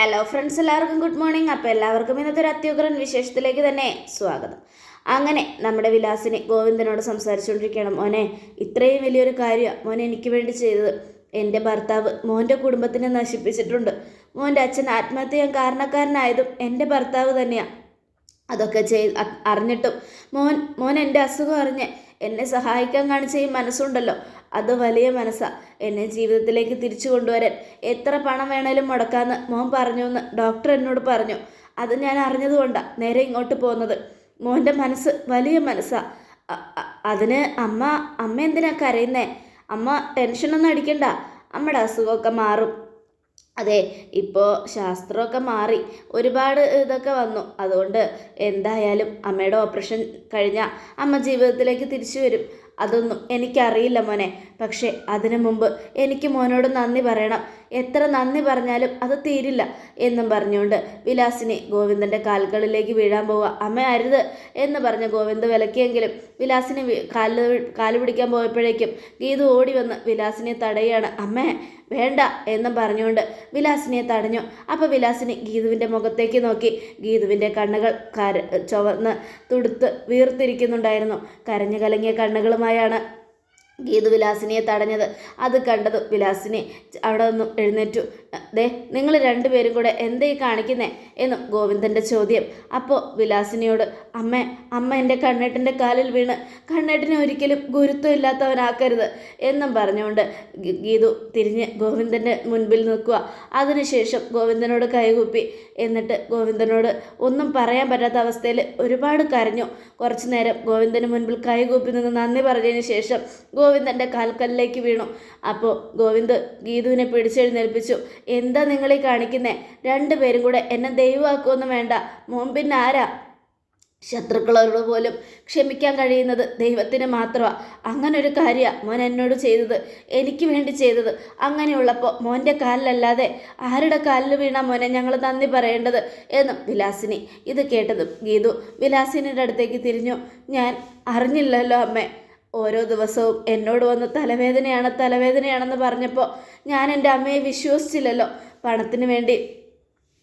Hello friends എല്ലാവർക്കും good morning അപ്പോൾ എല്ലാവർക്കും ഇന്നത്തെ ഒരു അത്യുഗ്രൻ വിശേഷത്തിലേക്ക് തന്നെ സ്വാഗതം. അങ്ങനെ നമ്മുടെ വിലാസിനെ ഗോവിന്ദനോട് സംസാരിച്ചുകൊണ്ടിരിക്കണം മോനെ ഇത്രയും വലിയൊരു കാര്യം മോനെ എനിക്ക് വേണ്ടി ചെയ്തത് എന്റെ ഭർത്താവ് മോന്റെ കുടുംബത്തിനെ നശിപ്പിച്ചിട്ടുണ്ട്. മോന്റെ അച്ഛൻ ആത്മഹത്യ കാരണക്കാരനായതും എന്റെ ഭർത്താവ് തന്നെയാണ് അതൊക്കെ ചെയ് അറിഞ്ഞിട്ടും മോൻ മോൻ എന്റെ അസുഖം അറിഞ്ഞ് എന്നെ സഹായിക്കാൻ കാണിച്ച ഈ മനസ്സുണ്ടല്ലോ. അത് വലിയ മനസ്സാ. എന്നെ ജീവിതത്തിലേക്ക് തിരിച്ചു കൊണ്ടുവരാൻ എത്ര പണം വേണേലും മുടക്കാന്ന് മോൻ പറഞ്ഞു എന്ന് ഡോക്ടർ എന്നോട് പറഞ്ഞു. അത് ഞാൻ അറിഞ്ഞതുകൊണ്ടാണ് നേരെ ഇങ്ങോട്ട് പോകുന്നത് മോന്റെ മനസ്സ് വലിയ മനസ്സാ. അതിന് അമ്മ അമ്മ എന്തിനാ കരയുന്നേ? അമ്മ ടെൻഷനൊന്നും അടിക്കണ്ട. അമ്മയുടെ അസുഖമൊക്കെ മാറും. അതെ ഇപ്പോൾ ശാസ്ത്രമൊക്കെ മാറി ഒരുപാട് ഇതൊക്കെ വന്നു. അതുകൊണ്ട് എന്തായാലും അമ്മയുടെ ഓപ്പറേഷൻ കഴിഞ്ഞാൽ അമ്മ ജീവിതത്തിലേക്ക് തിരിച്ചു വരും. അതൊന്നും എനിക്കറിയില്ല മോനെ. പക്ഷേ അതിനു മുമ്പ് എനിക്ക് മോനോട് നന്ദി പറയണം. എത്ര നന്ദി പറഞ്ഞാലും അത് തീരില്ല എന്നും പറഞ്ഞുകൊണ്ട് വിലാസിനി ഗോവിന്ദന്റെ കാലുകളിലേക്ക് വീഴാൻ പോവുക. അമ്മ അരുത് എന്ന് പറഞ്ഞ ഗോവിന്ദ് വിലക്കിയെങ്കിലും വിലാസിനി കാൽ കാൽ പിടിക്കാൻ പോയപ്പോഴേക്കും ഗീതു ഓടി വന്ന് വിലാസിനെ തടയുകയാണ്. അമ്മേ വേണ്ട എന്നും പറഞ്ഞുകൊണ്ട് വിലാസിനെ തടഞ്ഞു. അപ്പോൾ വിലാസിനി ഗീതുവിന്റെ മുഖത്തേക്ക് നോക്കി. ഗീതുവിന്റെ കണ്ണുകൾ കര ചുവന്ന് തുടുത്ത് വീർത്തിരിക്കുന്നുണ്ടായിരുന്നു. കരഞ്ഞു കലങ്ങിയ കണ്ണുകളുമായാണ് ഗീതു വിലാസിനിയെ തടഞ്ഞത്. അത് കണ്ടത് വിലാസിനെ അവിടെ നിന്നും എഴുന്നേറ്റു. ദേ നിങ്ങൾ രണ്ടുപേരും കൂടെ എന്തേ കാണിക്കുന്നേ? എന്നും ഗോവിന്ദന്റെ ചോദ്യം. അപ്പോൾ വിലാസിനിയോട് അമ്മ അമ്മ എന്റെ കണ്ണേട്ടന്റെ കാലിൽ വീണ്. കണ്ണേട്ടിനെ ഒരിക്കലും ഗുരുത്വം ഇല്ലാത്തവനാക്കരുത് എന്നും പറഞ്ഞുകൊണ്ട് ഗീതു തിരിഞ്ഞ് ഗോവിന്ദന്റെ മുൻപിൽ നിൽക്കുക. അതിനുശേഷം ഗോവിന്ദനോട് കൈകൂപ്പി. എന്നിട്ട് ഗോവിന്ദനോട് ഒന്നും പറയാൻ പറ്റാത്ത അവസ്ഥയിൽ ഒരുപാട് കരഞ്ഞു. കുറച്ചു നേരം ഗോവിന്ദന് മുൻപിൽ കൈകൂപ്പി നിന്ന് നന്ദി പറഞ്ഞതിന് ശേഷം ഗോവിന്ദന്റെ കാൽക്കല്ലിലേക്ക് വീണു. അപ്പോൾ ഗോവിന്ദ് ഗീതുവിനെ പിടിച്ചെഴുന്നേൽപ്പിച്ചു. എന്താ നിങ്ങളെ കാണിക്കുന്നേ? രണ്ടുപേരും കൂടെ എന്നെ ദൈവമാക്കുമൊന്നും വേണ്ട. മോൻ പിന്നെ ആരാ ശത്രുക്കളോട് പോലും ക്ഷമിക്കാൻ കഴിയുന്നത് ദൈവത്തിന് മാത്രമാണ് അങ്ങനെ ഒരു കാര്യമാണ് മോൻ എന്നോട് ചെയ്തത്. എനിക്ക് വേണ്ടി ചെയ്തത്. അങ്ങനെയുള്ളപ്പോൾ മോന്റെ കാലിലല്ലാതെ ആരുടെ കാലിൽ വീണാ മോനെ ഞങ്ങൾ നന്ദി പറയേണ്ടത്? എന്നും വിലാസിനി ഇത് കേട്ടതും ഗീതു വിലാസിനിയുടെ അടുത്തേക്ക് തിരിഞ്ഞു. ഞാൻ അറിഞ്ഞില്ലല്ലോ അമ്മേ. ഓരോ ദിവസവും എന്നോട് വന്ന് തലവേദനയാണ് തലവേദനയാണെന്ന് പറഞ്ഞപ്പോൾ ഞാൻ എന്റെ അമ്മയെ വിശ്വസിച്ചില്ലല്ലോ. പണത്തിന് വേണ്ടി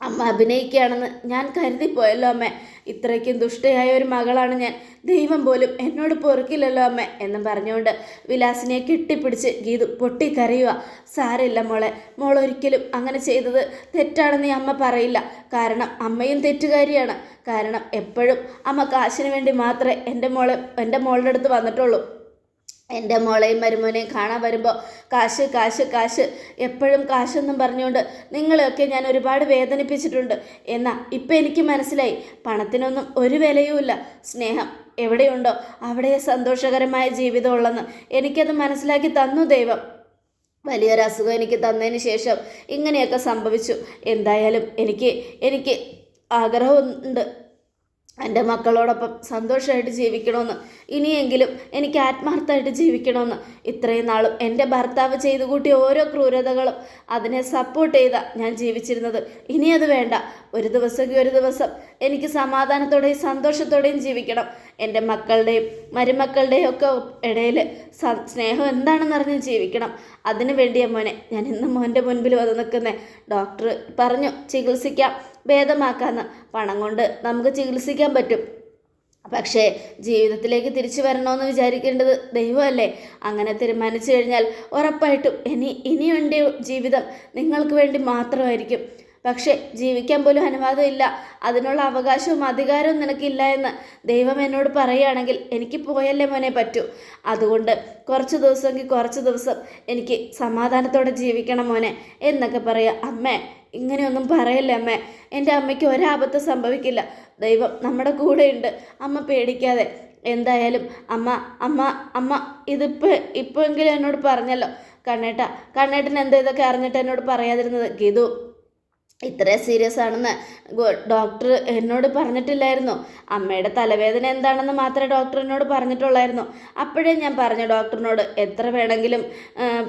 അമ്മ അഭിനയിക്കുകയാണെന്ന് ഞാൻ കരുതിപ്പോയല്ലോ അമ്മ. ഇത്രയ്ക്കും ദുഷ്ടയായ ഒരു മകളാണ് ഞാൻ. ദൈവം പോലും എന്നോട് പൊറുക്കില്ലല്ലോ അമ്മ എന്നും പറഞ്ഞുകൊണ്ട് വിലാസിനെ കെട്ടിപ്പിടിച്ച് ഗീതു പൊട്ടിക്കരയുക സാരമില്ല മോളെ മോൾ ഒരിക്കലും അങ്ങനെ ചെയ്തത് തെറ്റാണെന്ന് അമ്മ പറയില്ല. കാരണം അമ്മയും തെറ്റുകാരിയാണ്. കാരണം എപ്പോഴും അമ്മ കാശിന് വേണ്ടി മാത്രമേ എന്റെ മോളെ എന്റെ മോളുടെ അടുത്ത് വന്നിട്ടുള്ളൂ. എന്റെ മോളെയും മരുമോനെയും കാണാൻ വരുമ്പോൾ കാശ് കാശ് കാശ്. എപ്പോഴും കാശെന്നും പറഞ്ഞുകൊണ്ട് നിങ്ങളെയൊക്കെ ഞാൻ ഒരുപാട് വേദനിപ്പിച്ചിട്ടുണ്ട്. എന്നാൽ ഇപ്പം എനിക്ക് മനസ്സിലായി. പണത്തിനൊന്നും ഒരു വിലയുമില്ല. സ്നേഹം എവിടെയുണ്ടോ? അവിടെ സന്തോഷകരമായ ജീവിതമുള്ളെന്ന് എനിക്കത് മനസ്സിലാക്കി തന്നു ദൈവം. വലിയൊരു അസുഖം എനിക്ക് തന്നതിന് ശേഷം ഇങ്ങനെയൊക്കെ സംഭവിച്ചു. എന്തായാലും എനിക്ക് എനിക്ക് ആഗ്രഹമുണ്ട്. എന്റെ മക്കളോടൊപ്പം സന്തോഷമായിട്ട് ജീവിക്കണമെന്ന് ഇനിയെങ്കിലും എനിക്ക് ആത്മാർത്ഥമായിട്ട് ജീവിക്കണമെന്ന് ഇത്രയും നാളും എന്റെ ഭർത്താവ് ചെയ്തു കൂട്ടിയ ഓരോ ക്രൂരതകളും അതിനെ സപ്പോർട്ട് ചെയ്താ ഞാൻ ജീവിച്ചിരുന്നത്. ഇനി അത് വേണ്ട. ഒരു ദിവസമെങ്കിൽ ഒരു ദിവസം എനിക്ക് സമാധാനത്തോടെയും സന്തോഷത്തോടെയും ജീവിക്കണം. എന്റെ മക്കളുടെയും മരുമക്കളുടെയും ഒക്കെ ഇടയിൽ സ്നേഹം എന്താണെന്ന് അറിഞ്ഞ് ജീവിക്കണം. അതിനു വേണ്ടിയ മോനെ ഞാൻ ഇന്ന് മോന്റെ മുൻപിൽ വന്ന് നിൽക്കുന്നത് ഡോക്ടർ പറഞ്ഞു ചികിത്സിക്കാം. ഭേദമാക്കാമെന്ന് പണം കൊണ്ട് നമുക്ക് ചികിത്സിക്കാൻ പറ്റും. പക്ഷേ ജീവിതത്തിലേക്ക് തിരിച്ചു വരണമെന്ന് വിചാരിക്കേണ്ടത് ദൈവമല്ലേ? അങ്ങനെ തീരുമാനിച്ചു കഴിഞ്ഞാൽ ഉറപ്പായിട്ടും ഇനി ഇനിയുണ്ടേ ജീവിതം നിങ്ങൾക്ക് വേണ്ടി മാത്രമായിരിക്കും. പക്ഷേ ജീവിക്കാൻ പോലും അനുവാദമില്ല. അതിനുള്ള അവകാശവും അധികാരവും നിനക്കില്ല എന്ന് ദൈവം എന്നോട് പറയുകയാണെങ്കിൽ എനിക്ക് പോയല്ലേ മോനെ പറ്റൂ. അതുകൊണ്ട് കുറച്ച് ദിവസമെങ്കിൽ കുറച്ച് ദിവസം എനിക്ക് സമാധാനത്തോടെ ജീവിക്കണം മോനെ എന്നൊക്കെ പറയുക. അമ്മേ ഇങ്ങനെയൊന്നും പറയല്ലേ അമ്മേ? എന്റെ അമ്മയ്ക്ക് ഒരാപത്തും സംഭവിക്കില്ല. ദൈവം നമ്മുടെ കൂടെയുണ്ട്. അമ്മ പേടിക്കാതെ. എന്തായാലും അമ്മ അമ്മ അമ്മ ഇതിപ്പോൾ ഇപ്പോഴെങ്കിലും എന്നോട് പറഞ്ഞല്ലോ. കണ്ണേട്ട കണ്ണേട്ടൻ എന്താ ഇതൊക്കെ അറിഞ്ഞിട്ട് എന്നോട് പറയാതിരുന്നത്. ഗീതു ഇത്രയും സീരിയസ് ആണെന്ന് ഡോക്ടർ എന്നോട് പറഞ്ഞിട്ടില്ലായിരുന്നു. അമ്മയുടെ തലവേദന എന്താണെന്ന് മാത്രമേ ഡോക്ടർ എന്നോട് പറഞ്ഞിട്ടുള്ളായിരുന്നു. അപ്പോഴേ ഞാൻ പറഞ്ഞു ഡോക്ടറിനോട് എത്ര വേണമെങ്കിലും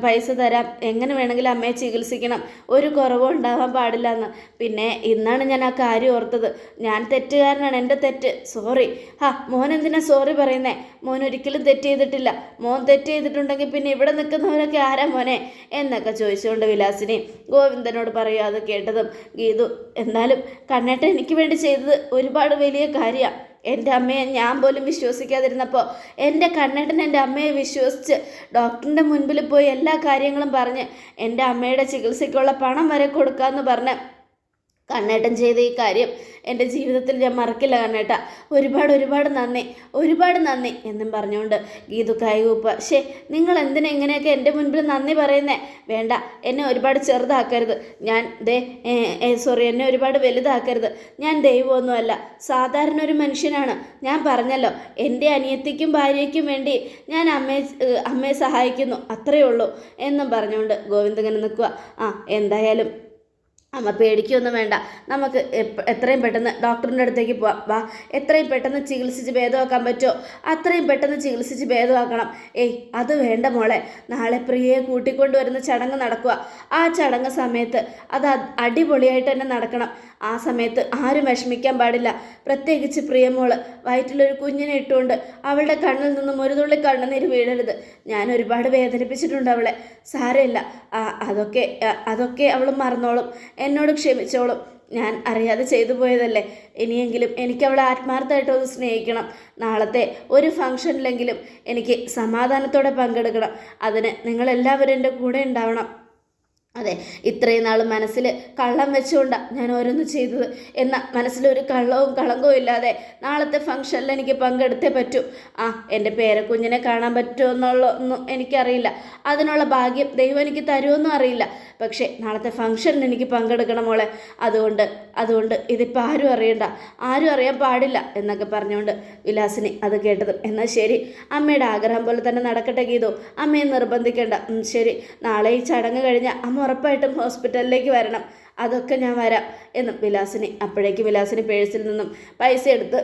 പൈസ തരാം. എങ്ങനെ വേണമെങ്കിലും അമ്മയെ ചികിത്സിക്കണം. ഒരു കുറവും ഉണ്ടാവാൻ പാടില്ല എന്ന് പിന്നെ ഇന്നാണ് ഞാൻ ആ കാര്യം ഓർത്തത്. ഞാൻ തെറ്റുകാരനാണ് എന്റെ തെറ്റ്. സോറി ഹാ മോൻ എന്തിനാ സോറി പറയുന്നേ? മോൻ ഒരിക്കലും തെറ്റ് ചെയ്തിട്ടില്ല. മോൻ തെറ്റ് ചെയ്തിട്ടുണ്ടെങ്കിൽ പിന്നെ ഇവിടെ നിൽക്കുന്നവരൊക്കെ ആരാ മോനെ? എന്നൊക്കെ ചോദിച്ചുകൊണ്ട് വിലാസിനി ഗോവിന്ദനോട് പറയുക അത് കേട്ടതും ഗീതു. എന്നാലും കണ്ണേട്ട എനിക്ക് വേണ്ടി ചെയ്തത് ഒരുപാട് വലിയ കാര്യമാണ് എന്റെ അമ്മയെ ഞാൻ പോലും വിശ്വസിക്കാതിരുന്നപ്പോൾ എന്റെ കണ്ണേട്ടൻ എന്റെ അമ്മയെ വിശ്വസിച്ച് ഡോക്ടറിന്റെ മുൻപിൽ പോയി എല്ലാ കാര്യങ്ങളും പറഞ്ഞ് എന്റെ അമ്മയുടെ ചികിത്സയ്ക്കുള്ള പണം വരെ കൊടുക്കാമെന്ന് പറഞ്ഞ് കണ്ണേട്ടൻ ചെയ്ത ഈ കാര്യം എന്റെ ജീവിതത്തിൽ ഞാൻ മറക്കില്ല കണ്ണേട്ട. ഒരുപാട് ഒരുപാട് നന്ദി ഒരുപാട് നന്ദി എന്നും പറഞ്ഞുകൊണ്ട് ഗീതു കായികൂപ്പ. ശേ നിങ്ങൾ എന്തിനാ ഇങ്ങനെയൊക്കെ എന്റെ മുൻപിൽ നന്ദി പറയുന്നേ? വേണ്ട എന്നെ ഒരുപാട് ചെറുതാക്കരുത്. ഞാൻ ദേ സോറി എന്നെ ഒരുപാട് വലുതാക്കരുത്. ഞാൻ ദൈവമൊന്നുമല്ല സാധാരണ ഒരു മനുഷ്യനാണ്. ഞാൻ പറഞ്ഞല്ലോ എന്റെ അനിയത്തിക്കും ഭാര്യയ്ക്കും വേണ്ടി ഞാൻ അമ്മയെ അമ്മയെ സഹായിക്കുന്നു. അത്രയേ ഉള്ളൂ എന്നും പറഞ്ഞുകൊണ്ട് ഗോവിന്ദങ്ങനെ നിൽക്കുക. ആ എന്തായാലും അമ്മ പേടിക്കൊന്നും വേണ്ട. നമുക്ക് എത്രയും പെട്ടെന്ന് ഡോക്ടറിന്റെ അടുത്തേക്ക് പോവാം. വാ എത്രയും പെട്ടെന്ന് ചികിത്സിച്ച് ഭേദമാക്കാൻ പറ്റുമോ? അത്രയും പെട്ടെന്ന് ചികിത്സിച്ച് ഭേദമാക്കണം. ഏയ് അത് വേണ്ട മോളെ. നാളെ പ്രിയയെ കൂട്ടിക്കൊണ്ടുവരുന്ന ചടങ്ങ് നടക്കുക. ആ ചടങ്ങ് സമയത്ത് അത് അടിപൊളിയായിട്ട് തന്നെ നടക്കണം. ആ സമയത്ത് ആരും വിഷമിക്കാൻ പാടില്ല. പ്രത്യേകിച്ച് പ്രിയമോൾ. വയറ്റിലൊരു കുഞ്ഞിനെ ഇട്ടുകൊണ്ട് അവളുടെ കണ്ണിൽ നിന്നും ഒരു തുള്ളി കണ്ണുനീര് വീഴരുത്. ഞാൻ ഒരുപാട് വേദനിപ്പിച്ചിട്ടുണ്ട് അവളെ. സാരമില്ല. അതൊക്കെ അതൊക്കെ അവൾ മറന്നോളും. എന്നോട് ക്ഷമിച്ചോളും. ഞാൻ അറിയാതെ ചെയ്തു പോയതല്ലേ. ഇനിയെങ്കിലും എനിക്ക് അവളെ ആത്മാർത്ഥമായിട്ടൊന്ന് സ്നേഹിക്കണം. നാളത്തെ ഒരു ഫംഗ്ഷനിലെങ്കിലും എനിക്ക് സമാധാനത്തോടെ പങ്കെടുക്കണം. അതിന് നിങ്ങളെല്ലാവരും എന്റെ കൂടെ ഉണ്ടാവണം. അതെ ഇത്രയും നാൾ മനസ്സിൽ കള്ളം വെച്ചുകൊണ്ടാണ് ഞാൻ ഓരോന്ന് ചെയ്തത്. എന്ന മനസ്സിലൊരു കള്ളവും കളങ്കവും ഇല്ലാതെ നാളത്തെ ഫംഗ്ഷനിൽ എനിക്ക് പങ്കെടുത്തേ പറ്റൂ. ആ എന്റെ പേരക്കുഞ്ഞിനെ കാണാൻ പറ്റുമോ എന്നുള്ള ഒന്നും എനിക്കറിയില്ല. അതിനുള്ള ഭാഗ്യം ദൈവം എനിക്ക് തരുമെന്നും അറിയില്ല. പക്ഷേ നാളത്തെ ഫംഗ്ഷനിൽ എനിക്ക് പങ്കെടുക്കണം മോളെ. അതുകൊണ്ട് അതുകൊണ്ട് ഇതിപ്പോൾ ആരും അറിയണ്ട. ആരും അറിയാൻ പാടില്ല എന്നൊക്കെ പറഞ്ഞുകൊണ്ട് വിലാസിനി അത് കേട്ടത്. എന്നാൽ ശരി അമ്മയുടെ ആഗ്രഹം പോലെ തന്നെ നടക്കട്ടെ ഗീതോ. അമ്മയെ നിർബന്ധിക്കേണ്ട. ശരി. നാളെ ഈ ചടങ്ങ് കഴിഞ്ഞാൽ അമ്മ ഉറപ്പായിട്ടും ഹോസ്പിറ്റലിലേക്ക് വരണം. അതൊക്കെ ഞാൻ വരാം എന്നും വിലാസിനി അപ്പോഴേക്ക് വിലാസിനി പേഴ്സിൽ നിന്നും പൈസ എടുത്ത്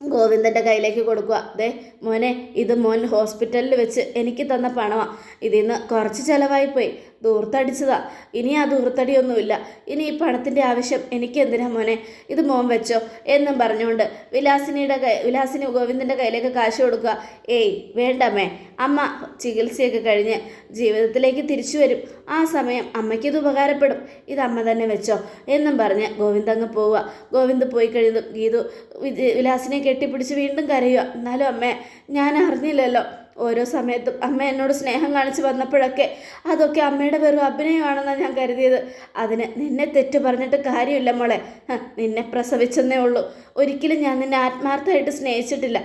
ഗോവിന്ദന്റെ കയ്യിലേക്ക് കൊടുക്കുക ദേ മോനെ ഇത് മോൻ ഹോസ്പിറ്റലിൽ വെച്ച് എനിക്ക് തന്ന പണമാണ് ഇതിൽ നിന്ന് കുറച്ച് ചിലവായിപ്പോയി. ദൂർത്തടിച്ചതാ. ഇനി ആ ദൂർത്തടിയൊന്നുമില്ല. ഇനി ഈ പണത്തിന്റെ ആവശ്യം എനിക്ക് എന്തിനാ മോനെ? ഇത് മോൻ വെച്ചോ എന്നും പറഞ്ഞുകൊണ്ട് വിലാസിനിയുടെ കൈ വിലാസിനി ഗോവിന്ദന്റെ കയ്യിലേക്ക് കാശ് കൊടുക്കുക. ഏയ് വേണ്ടമ്മേ അമ്മ ചികിത്സയൊക്കെ കഴിഞ്ഞ് ജീവിതത്തിലേക്ക് തിരിച്ചു വരും. ആ സമയം അമ്മയ്ക്കിത് ഉപകാരപ്പെടും. ഇത് അമ്മ തന്നെ വെച്ചോ എന്നും പറഞ്ഞ് ഗോവിന്ദ് അങ്ങ് പോവുക. ഗോവിന്ദ് പോയി കഴിഞ്ഞു ഗീതു വിലാസിനെ കെട്ടിപ്പിടിച്ച് വീണ്ടും കരയുക. എന്നാലും അമ്മേ ഞാൻ അറിഞ്ഞില്ലല്ലോ. ഓരോ സമയത്തും അമ്മ എന്നോട് സ്നേഹം കാണിച്ച് വന്നപ്പോഴൊക്കെ അതൊക്കെ അമ്മയുടെ വെറും അഭിനയമാണെന്നാണ് ഞാൻ കരുതിയത്. അതിന് നിന്നെ തെറ്റ് പറഞ്ഞിട്ട് കാര്യമില്ല മോളെ. നിന്നെ പ്രസവിച്ചെന്നേ ഉള്ളൂ. ഒരിക്കലും ഞാൻ നിന്നെ ആത്മാർത്ഥമായിട്ട് സ്നേഹിച്ചിട്ടില്ല.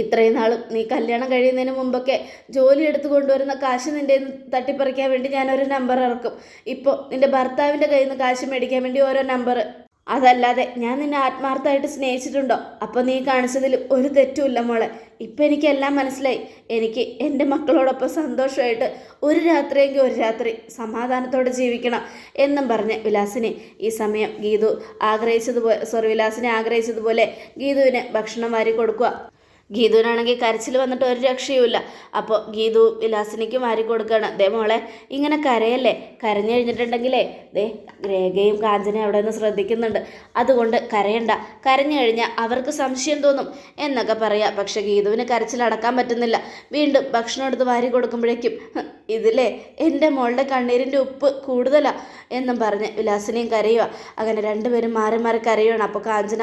ഇത്രയും നാളും നീ കല്യാണം കഴിയുന്നതിന് മുമ്പൊക്കെ ജോലി എടുത്തു കൊണ്ടുവരുന്ന കാശ് നിന്റെ തട്ടിപ്പറിക്കാൻ വേണ്ടി ഞാനൊരു നമ്പർ ഇറക്കും. ഇപ്പോൾ നിന്റെ ഭർത്താവിന്റെ കയ്യിൽ നിന്ന് കാശ് മേടിക്കാൻ വേണ്ടി ഓരോ നമ്പർ അതല്ലാതെ ഞാൻ നിന്നെ ആത്മാർത്ഥമായിട്ട് സ്നേഹിച്ചിട്ടുണ്ടോ? അപ്പോൾ നീ കാണിച്ചതിൽ ഒരു തെറ്റുമില്ല മോളെ. ഇപ്പം എനിക്കെല്ലാം മനസ്സിലായി. എനിക്ക് എന്റെ മക്കളോടൊപ്പം സന്തോഷമായിട്ട് ഒരു രാത്രിയെങ്കിൽ ഒരു രാത്രി സമാധാനത്തോടെ ജീവിക്കണം എന്നും പറഞ്ഞ് വിലാസിനെ ഈ സമയം ഗീതു ആഗ്രഹിച്ചതുപോലെ സോറി വിലാസിനെ ആഗ്രഹിച്ചതുപോലെ ഗീതുവിന് ഭക്ഷണം വാരി കൊടുക്കുക. ഗീതുവിനാണെങ്കിൽ കരച്ചിൽ വന്നിട്ട് ഒരു രക്ഷയുമില്ല. അപ്പോൾ ഗീതു വിലാസിനിക്ക് മാറി കൊടുക്കുകയാണ്. ദേ മോളെ ഇങ്ങനെ കരയല്ലേ? കരഞ്ഞു കഴിഞ്ഞിട്ടുണ്ടെങ്കിലേ ദേ രേഖയും കാഞ്ചനയും അവിടെ നിന്ന് ശ്രദ്ധിക്കുന്നുണ്ട്. അതുകൊണ്ട് കരയണ്ട. കരഞ്ഞു കഴിഞ്ഞാൽ അവർക്ക് സംശയം തോന്നും എന്നൊക്കെ പറയാം. പക്ഷെ ഗീതുവിന് കരച്ചിൽ അടക്കാൻ പറ്റുന്നില്ല. വീണ്ടും ഭക്ഷണം എടുത്ത് വാരി കൊടുക്കുമ്പോഴേക്കും "ഹ്, ഇതിലേ എന്റെ മോളുടെ കണ്ണീരിന്റെ ഉപ്പ് കൂടുതലാണ് എന്നും പറഞ്ഞ് വിലാസിനെയും കരയുക അങ്ങനെ രണ്ടുപേരും മാറി മാറി കരയുകയാണ് അപ്പോൾ കാഞ്ചന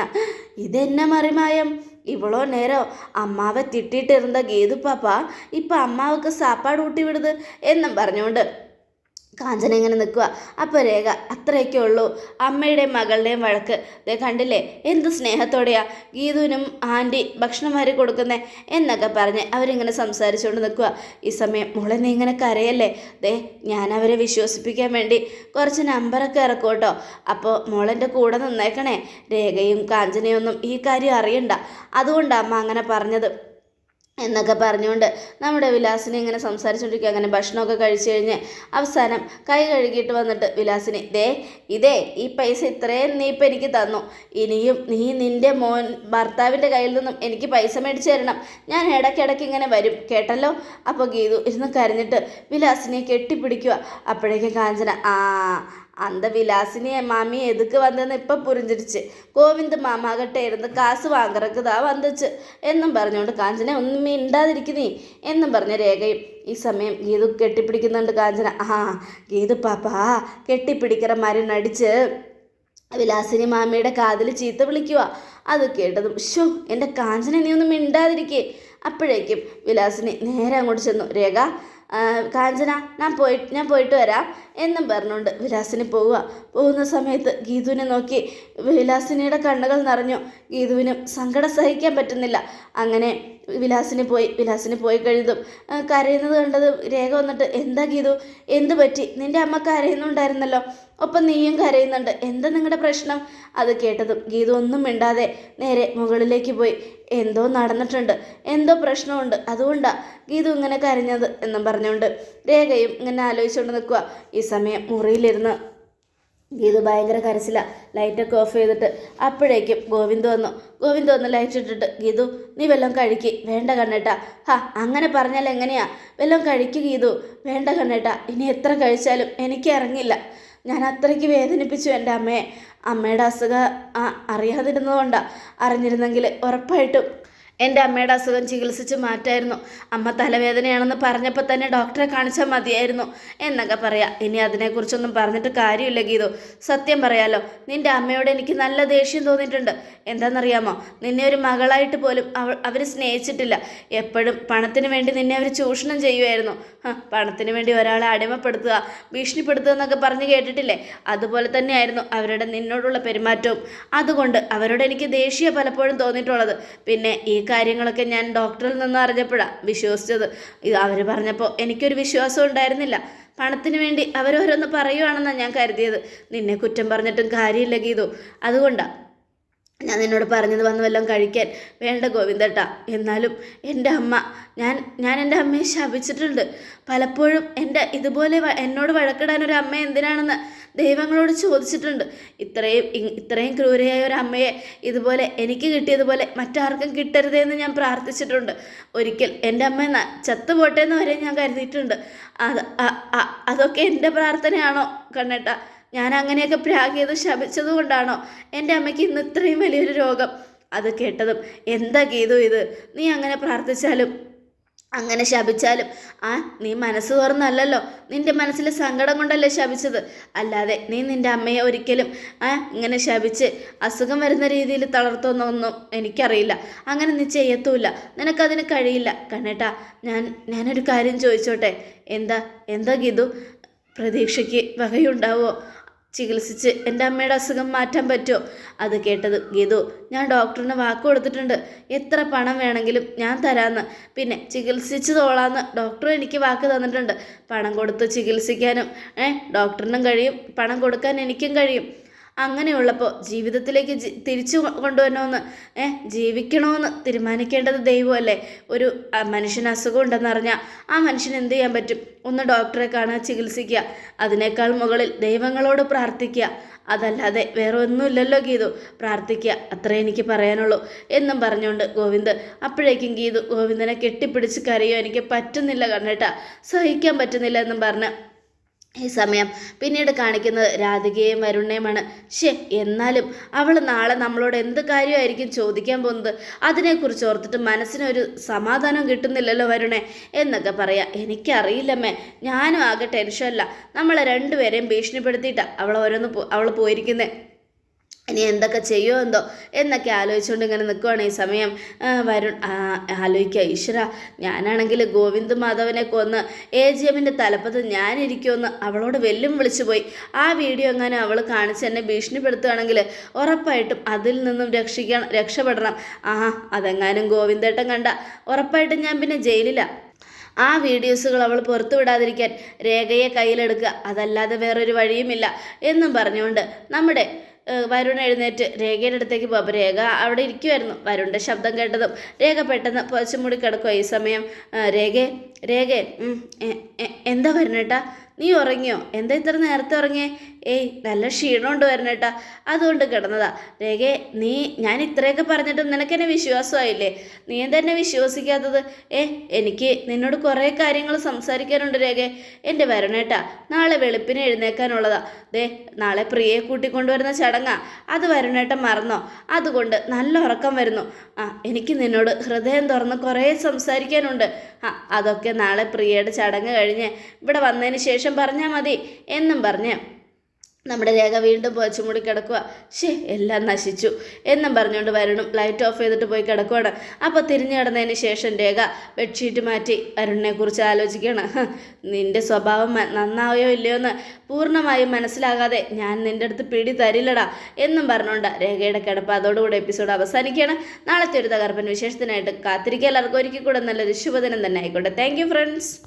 ഇതെന്നെ മറിമായം? இவ்வளோ நேரம் അമ്മാവെ തിട്ടിട്ടിരുന്ന ഗീതു പാപ്പ ഇപ്പം അമ്മാവക്ക് സാപ്പാട് ഊട്ടി വിടുത് എന്നും പറഞ്ഞുകൊണ്ട് കാഞ്ചന ഇങ്ങനെ നിൽക്കുക അപ്പോൾ രേഖ അത്രയൊക്കെ ഉള്ളൂ. അമ്മയുടെയും മകളുടെയും വഴക്ക്. ദേ കണ്ടില്ലേ? എന്ത് സ്നേഹത്തോടെയാ. ഗീതുവിനും ആന്റി ഭക്ഷണം വാരി കൊടുക്കുന്നേ എന്നൊക്കെ പറഞ്ഞ് അവരിങ്ങനെ സംസാരിച്ചുകൊണ്ട് നിൽക്കുക ഈ സമയം മോളെ നീ ഇങ്ങനെ കരയല്ലേ? ദേ ഞാൻ അവരെ വിശ്വസിപ്പിക്കാൻ വേണ്ടി കുറച്ച് നമ്പറൊക്കെ ഇറക്കും കേട്ടോ അപ്പോൾ മോളെന്റെ കൂടെ നിന്നേക്കണേ. രേഖയും കാഞ്ചനയൊന്നും ഈ കാര്യം അറിയണ്ട. അതുകൊണ്ടാണ് അമ്മ അങ്ങനെ പറഞ്ഞത്. എന്നൊക്കെ പറഞ്ഞുകൊണ്ട് നമ്മുടെ വിലാസിനെ ഇങ്ങനെ സംസാരിച്ചുകൊണ്ടിരിക്കുക അങ്ങനെ ഭക്ഷണമൊക്കെ കഴിച്ചു കഴിഞ്ഞ് അവസാനം കൈ കഴുകിയിട്ട് വന്നിട്ട് വിലാസിനെ ദേ ഇതേ ഈ പൈസ ഇത്രയും നീ ഇപ്പം എനിക്ക് തന്നു. ഇനിയും നീ നിന്റെ മോൻ ഭർത്താവിന്റെ കയ്യിൽ നിന്നും എനിക്ക് പൈസ മേടിച്ചു തരണം. ഞാൻ ഇടയ്ക്കിടയ്ക്ക് ഇങ്ങനെ വരും. കേട്ടല്ലോ? അപ്പോൾ ഗീതു ഇരുന്ന് കരഞ്ഞിട്ട് വിലാസിനെ കെട്ടിപ്പിടിക്കുക. അപ്പോഴേക്കും കാഞ്ചന ആ அந்த விலாசினி என் மாமி எதுக்கு வந்தேன்னு இப்போ புரிஞ்சிடுச்சு கோவிந்த் മാമാകട്ടെ ഇരുന്ന് കാസ് വാങ്ങറക്ക് ദാ വന്നിച്ച്. എന്നും പറഞ്ഞുകൊണ്ട് കാഞ്ചന ഒന്നും മിണ്ടാതിരിക്കുന്നേ എന്നും പറഞ്ഞ രേഖയും. ഈ സമയം ഗീതു കെട്ടിപ്പിടിക്കുന്നുണ്ട് കാഞ്ചന. ആ ഗീതു പാപ്പാ കെട്ടിപ്പിടിക്കറ മാരി നടിച്ച് വിലാസിനി മാമിയുടെ കാതിൽ ചീത്ത വിളിക്കുക അത് കേട്ടതും ഷോ എന്റെ കാഞ്ചന നീ ഒന്നും മിണ്ടാതിരിക്കേ. അപ്പോഴേക്കും വിലാസിനി നേരെ അങ്ങോട്ട് ചെന്നു. രേഖ കാഞ്ചന ഞാൻ പോയി ഞാൻ പോയിട്ട് വരാം എന്നും പറഞ്ഞുകൊണ്ട് വിലാസിനി പോവുക. പോകുന്ന സമയത്ത് ഗീതുവിനെ നോക്കി വിലാസിനിയുടെ കണ്ണുകൾ നിറഞ്ഞു. ഗീതുവിനും സങ്കടം സഹിക്കാൻ പറ്റുന്നില്ല. അങ്ങനെ വിലാസിനി പോയി വിലാസിനി പോയി കഴിഞ്ഞതും കരയുന്നത് കണ്ടത് രേഖ വന്നിട്ട് എന്താ ഗീതു? എന്ത് പറ്റി? നിന്റെ അമ്മ കരയുന്നുണ്ടായിരുന്നല്ലോ. ഒപ്പം നീയും കരയുന്നുണ്ട്. എന്താ നിങ്ങളുടെ പ്രശ്നം? അത് കേട്ടതും ഗീതു ഒന്നും മിണ്ടാതെ നേരെ മുകളിലേക്ക് പോയി. എന്തോ നടന്നിട്ടുണ്ട്. എന്തോ പ്രശ്നമുണ്ട്. അതുകൊണ്ടാണ് ഗീതു ഇങ്ങനെ കരഞ്ഞത് എന്നും പറഞ്ഞുകൊണ്ട് രേഖയും ഇങ്ങനെ ആലോചിച്ചുകൊണ്ട് നിൽക്കുക. ഈ സമയം മുറിയിലിരുന്ന് ഗീതു ഭയങ്കര കരച്ചില. ലൈറ്റൊക്കെ ഓഫ് ചെയ്തിട്ട് അപ്പോഴേക്കും ഗോവിന്ദ് വന്നു. ഗോവിന്ദ് വന്ന് ലൈറ്റ് ഇട്ടിട്ട് ഗീതു നീ വെല്ലം കഴിക്ക്. വേണ്ട കണ്ണേട്ട. ഹാ അങ്ങനെ പറഞ്ഞാൽ എങ്ങനെയാ? വെല്ലം കഴിക്ക് ഗീതു. വേണ്ട കണ്ണേട്ട. ഇനി എത്ര കഴിച്ചാലും എനിക്ക് ഇറങ്ങില്ല. ഞാൻ അത്രയ്ക്ക് വേദനിപ്പിച്ചു എന്റെ അമ്മയെ. അമ്മയുടെ അസുഖം അറിയാതിരുന്നതുകൊണ്ടാണ് അറിഞ്ഞിരുന്നെങ്കിൽ ഉറപ്പായിട്ടും എന്റെ അമ്മയുടെ അസുഖം ചികിത്സിച്ച് മാറ്റായിരുന്നു. അമ്മ തലവേദനയാണെന്ന് പറഞ്ഞപ്പോൾ തന്നെ ഡോക്ടറെ കാണിച്ചാൽ മതിയായിരുന്നു എന്നൊക്കെ പറയാം. ഇനി അതിനെക്കുറിച്ചൊന്നും പറഞ്ഞിട്ട് കാര്യമില്ല ഗീതു. സത്യം പറയാലോ നിന്റെ അമ്മയോട് എനിക്ക് നല്ല ദേഷ്യം തോന്നിയിട്ടുണ്ട്. എന്താണെന്നറിയാമോ? നിന്നെ ഒരു മകളായിട്ട് പോലും അവ അവർ സ്നേഹിച്ചിട്ടില്ല. എപ്പോഴും പണത്തിന് വേണ്ടി നിന്നെ അവർ ചൂഷണം ചെയ്യുമായിരുന്നു പണത്തിന് വേണ്ടി ഒരാളെ അടിമപ്പെടുത്തുക ഭീഷണിപ്പെടുത്തുക എന്നൊക്കെ പറഞ്ഞ് കേട്ടിട്ടില്ലേ? അതുപോലെ തന്നെയായിരുന്നു അവരുടെ നിന്നോടുള്ള പെരുമാറ്റവും. അതുകൊണ്ട് അവരോട് എനിക്ക് ദേഷ്യ പലപ്പോഴും തോന്നിയിട്ടുള്ളത്. പിന്നെ ഈ കാര്യങ്ങളൊക്കെ ഞാൻ ഡോക്ടറിൽ നിന്ന് അറിഞ്ഞപ്പോഴാണ് വിശ്വസിച്ചത്. ഇത് അവർ പറഞ്ഞപ്പോൾ എനിക്കൊരു വിശ്വാസം ഉണ്ടായിരുന്നില്ല. പണത്തിന് വേണ്ടി അവരോരോന്ന് പറയുവാണെന്നാണ് ഞാൻ കരുതിയത്. നിന്നെ കുറ്റം പറഞ്ഞിട്ടും കാര്യമില്ല ഗീതു. അതുകൊണ്ടാണ് ഞാൻ നിന്നോട് പറഞ്ഞത് വന്ന് വല്ലതും കഴിക്കാൻ. വേണ്ട ഗോവിന്ദേട്ടാ. എന്നാലും എന്റെ അമ്മ ഞാൻ ഞാൻ എന്റെ അമ്മയെ ശപിച്ചിട്ടുണ്ട്. പലപ്പോഴും എന്റെ ഇതുപോലെ എന്നോട് വഴക്കിടാൻ ഒരു അമ്മ എന്തിനാണെന്ന് ദൈവങ്ങളോട് ചോദിച്ചിട്ടുണ്ട്. ഇത്രയും ഇത്രയും ക്രൂരയായ ഒരു അമ്മയെ ഇതുപോലെ എനിക്ക് കിട്ടിയതുപോലെ മറ്റാർക്കും കിട്ടരുതേന്ന് ഞാൻ പ്രാർത്ഥിച്ചിട്ടുണ്ട്. ഒരിക്കൽ എന്റെ അമ്മ ചത്തുപോട്ടെ എന്ന് വരെ ഞാൻ കരുതിയിട്ടുണ്ട്. അത് അതൊക്കെ എന്റെ പ്രാർത്ഥനയാണോ കണ്ണേട്ട? ഞാൻ അങ്ങനെയൊക്കെ പ്രാഗിയത് ശപിച്ചത് കൊണ്ടാണോ എന്റെ അമ്മയ്ക്ക് ഇന്ന് ഇത്രയും വലിയൊരു രോഗം? അത് കേട്ടതും എന്താ ഗീതു ഇത്? നീ അങ്ങനെ പ്രാർത്ഥിച്ചാലും അങ്ങനെ ശപിച്ചാലും ആ നീ മനസ്സ് തുറന്നല്ലല്ലോ. നിന്റെ മനസ്സിൽ സങ്കടം കൊണ്ടല്ലേ ശപിച്ചത്? അല്ലാതെ നീ നിന്റെ അമ്മയെ ഒരിക്കലും ആ ഇങ്ങനെ ശപിച്ച് അസുഖം വരുന്ന രീതിയിൽ തളർത്തുന്നൊന്നും എനിക്കറിയില്ല. അങ്ങനെ നീ ചെയ്യത്തുമില്ല. നിനക്കതിന് കഴിയില്ല. കണ്ണേട്ടാ ഞാൻ ഞാനൊരു കാര്യം ചോദിച്ചോട്ടെ? എന്താ എന്താ ഗീതു? പ്രതീക്ഷയ്ക്ക് വകയുണ്ടാവുമോ? ചികിത്സിച്ച് എന്റെ അമ്മയുടെ അസുഖം മാറ്റാൻ പറ്റുമോ? അത് കേട്ടത് ഗീതു. ഞാൻ ഡോക്ടറിന് വാക്ക് കൊടുത്തിട്ടുണ്ട്. എത്ര പണം വേണമെങ്കിലും ഞാൻ തരാമെന്ന്. പിന്നെ ചികിത്സിച്ചതോളാന്ന് ഡോക്ടർ എനിക്ക് വാക്ക് തന്നിട്ടുണ്ട്. പണം കൊടുത്ത് ചികിത്സിക്കാനും ഏ ഡോക്ടറിനും കഴിയും. പണം കൊടുക്കാൻ എനിക്കും കഴിയും. അങ്ങനെയുള്ളപ്പോൾ ജീവിതത്തിലേക്ക് തിരിച്ചു കൊണ്ടുവരണമെന്ന് ഏ ജീവിക്കണമെന്ന് തീരുമാനിക്കേണ്ടത് ദൈവമല്ലേ? ഒരു മനുഷ്യന് അസുഖം ഉണ്ടെന്നറിഞ്ഞാൽ ആ മനുഷ്യന് എന്ത് ചെയ്യാൻ പറ്റും? ഒന്ന് ഡോക്ടറെ കാണുക ചികിത്സിക്കുക. അതിനേക്കാൾ മുകളിൽ ദൈവങ്ങളോട് പ്രാർത്ഥിക്കുക. അതല്ലാതെ വേറെ ഒന്നുമില്ലല്ലോ ഗീതു. പ്രാർത്ഥിക്കുക. അത്രേ എനിക്ക് പറയാനുള്ളൂ എന്നും പറഞ്ഞുകൊണ്ട് ഗോവിന്ദ് അപ്പോഴേക്കും ഗീതു ഗോവിന്ദനെ കെട്ടിപ്പിടിച്ച് കരയോ എനിക്ക് പറ്റുന്നില്ല കണ്ണേട്ടാ. സഹിക്കാൻ പറ്റുന്നില്ല എന്നും പറഞ്ഞ് ഈ സമയം പിന്നീട് കാണിക്കുന്നത് രാധികയും വരുണയുമാണ് ഷേ എന്നാലും അവൾ നാളെ നമ്മളോട് എന്ത് കാര്യമായിരിക്കും ചോദിക്കാൻ പോകുന്നത്? അതിനെക്കുറിച്ച് ഓർത്തിട്ട് മനസ്സിനൊരു സമാധാനം കിട്ടുന്നില്ലല്ലോ വരുണേ എന്നൊക്കെ പറയാം. എനിക്കറിയില്ലമ്മേ ഞാനും ആകെ ടെൻഷനല്ല നമ്മളെ രണ്ടുപേരെയും ഭീഷണിപ്പെടുത്തിയിട്ടാണ് അവൾ ഓരോന്ന് അവൾ പോയിരിക്കുന്നത് ഇനി എന്തൊക്കെ ചെയ്യുമോ എന്തോ എന്നൊക്കെ ആലോചിച്ചുകൊണ്ട് ഇങ്ങനെ നിൽക്കുവാണ് ഈ സമയം. വരുൺ ആലോചിക്കുക. ഈശ്വര ഞാനാണെങ്കിൽ ഗോവിന്ദ് മാധവനെ കൊന്ന് എ ജി എമ്മിന്റെ തലപ്പത്ത് ഞാനിരിക്കുമെന്ന് അവളോട് വെല്ലും വിളിച്ചു പോയി. ആ വീഡിയോ എങ്ങനെ അവൾ കാണിച്ച് എന്നെ ഭീഷണിപ്പെടുത്തുകയാണെങ്കിൽ ഉറപ്പായിട്ടും അതിൽ നിന്നും രക്ഷിക്കണം രക്ഷപ്പെടണം. ആ അതെങ്ങാനും ഗോവിന്ദേട്ടൻ കണ്ട ഉറപ്പായിട്ടും ഞാൻ പിന്നെ ജയിലിലാണ് ആ വീഡിയോസുകൾ അവൾ പുറത്തുവിടാതിരിക്കാൻ രേഖയെ കയ്യിലെടുക്കുക. അതല്ലാതെ വേറൊരു വഴിയുമില്ല എന്നും പറഞ്ഞുകൊണ്ട് നമ്മുടെ വരുൺ എഴുന്നേറ്റ് രേഖയുടെ അടുത്തേക്ക് പോകും അപ്പോൾ രേഖ അവിടെ ഇരിക്കുമായിരുന്നു വരുണിന്റെ ശബ്ദം കേട്ടതും രേഖ പെട്ടെന്ന് പൊച്ചുമൂടി കിടക്കുക ഈ സമയം. രേഖ രേഖേ എന്താ വരുണേട്ടാ? നീ ഉറങ്ങിയോ? എന്താ ഇത്ര നേരത്തെ ഉറങ്ങിയേ? ഏയ് നല്ല ക്ഷീണമുണ്ട് വരണേട്ടാ അതുകൊണ്ട് കിടന്നതാ. രേഖ നീ ഞാൻ ഇത്രയൊക്കെ പറഞ്ഞിട്ടും നിനക്ക് എന്നെ വിശ്വാസമായില്ലേ? നീ എന്താ എന്നെ വിശ്വസിക്കാത്തത്? ഏ എനിക്ക് നിന്നോട് കുറേ കാര്യങ്ങൾ സംസാരിക്കാനുണ്ട് രേഖേ. എന്റെ വരണേട്ടാ നാളെ വെളുപ്പിന് എഴുന്നേക്കാനുള്ളതാ. ദേ നാളെ പ്രിയയെ കൂട്ടിക്കൊണ്ടുവരുന്ന ചടങ്ങാ. അത് വരണേട്ടൻ മറന്നോ. അതുകൊണ്ട് നല്ല ഉറക്കം വരുന്നു. ആ എനിക്ക് നിന്നോട് ഹൃദയം തുറന്ന് കുറേ സംസാരിക്കാനുണ്ട്. ആ അതൊക്കെ നാളെ പ്രിയയുടെ ചടങ്ങ് കഴിഞ്ഞ് ഇവിടെ വന്നതിന് ശേഷം പറഞ്ഞാൽ മതി എന്നും പറഞ്ഞ് നമ്മുടെ രേഖ വീണ്ടും പോച്ചുമുടി കിടക്കുക ശേ എല്ലാം നശിച്ചു. എന്നും പറഞ്ഞുകൊണ്ട് വരുണും ലൈറ്റ് ഓഫ് ചെയ്തിട്ട് പോയി കിടക്കുവാണ്. അപ്പോൾ തിരിഞ്ഞു കിടന്നതിന് ശേഷം രേഖ ബെഡ്ഷീറ്റ് മാറ്റി വരുണിനെ കുറിച്ച് ആലോചിക്കുകയാണ്. നിന്റെ സ്വഭാവം നന്നാവുകയോ ഇല്ലയോ എന്ന് പൂർണമായും മനസ്സിലാകാതെ ഞാൻ നിന്റെ അടുത്ത് പിടി തരില്ലടാ എന്നും പറഞ്ഞുകൊണ്ട് രേഖയുടെ കിടപ്പ് അതോടുകൂടി എപ്പിസോഡ് അവസാനിക്കുകയാണ്. നാളത്തെ ഒരു തകർപ്പൻ വിശേഷത്തിനായിട്ട് കാത്തിരിക്കുക. എല്ലാവർക്കും ഒരിക്കൽ കൂടെ നല്ലൊരു ശുഭദിനം തന്നെ ആയിക്കോട്ടെ. Thank friends